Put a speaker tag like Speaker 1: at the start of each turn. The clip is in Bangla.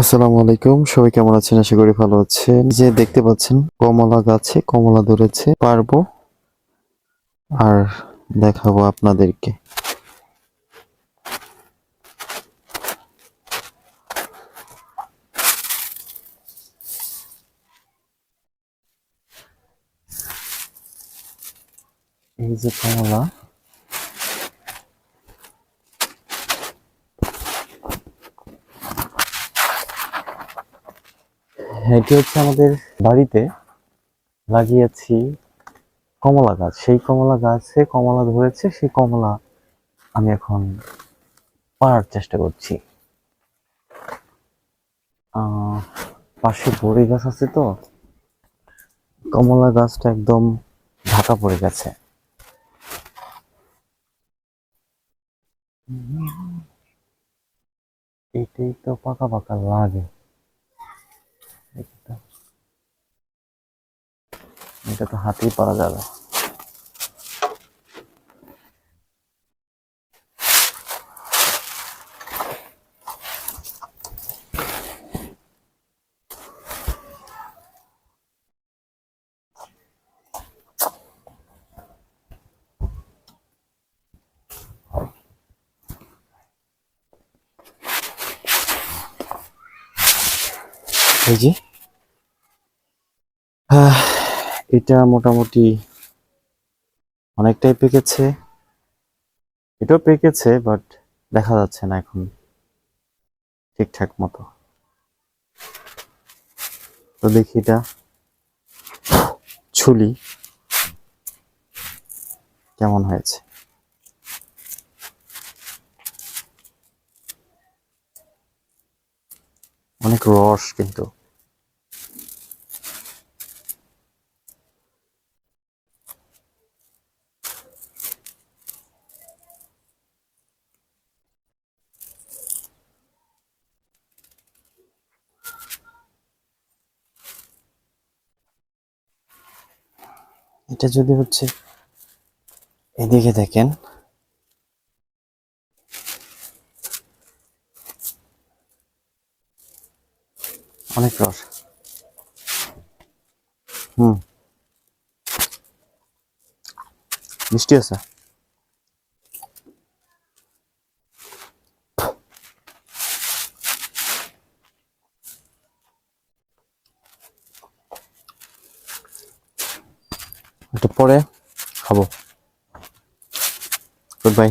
Speaker 1: আসসালামু আলাইকুম, সবাই কেমন আছেন? আশা করি ভালো আছেন। যে দেখতে পাচ্ছেন, কমলা গাছে কমলা ধরেছে, পারব আর দেখাবো আপনাদেরকে। এই যে কমলা এটি হচ্ছে? আমাদের বাড়িতে লাগিয়েছি কমলা গাছ। সেই কমলা গাছে কমলা ধরেছে, সেই কমলা আমি এখন পাড়ার চেষ্টা করছি। পাশে বড়ি গাছ আছে তো, কমলা গাছটা একদম ঢাকা পড়ে গেছে। এটাই তো পাকা পাকা লাগে। এটা এটা তো হাতেই পারা যাবে এই যে আহ, এটা মোটামুটি অনেকটাই পেকেছে। এটাও পেকেছে বাট দেখা যাচ্ছে না এখন ঠিকঠাক মতো। তো দেখি এটা ছুলি কেমন হয়েছে। অনেক রস কিন্তু। এটা যদি হচ্ছে এদিকে দেখেন। অনেক রস। হুম। মিষ্টি আছে? একটু পরে খাব। Good bye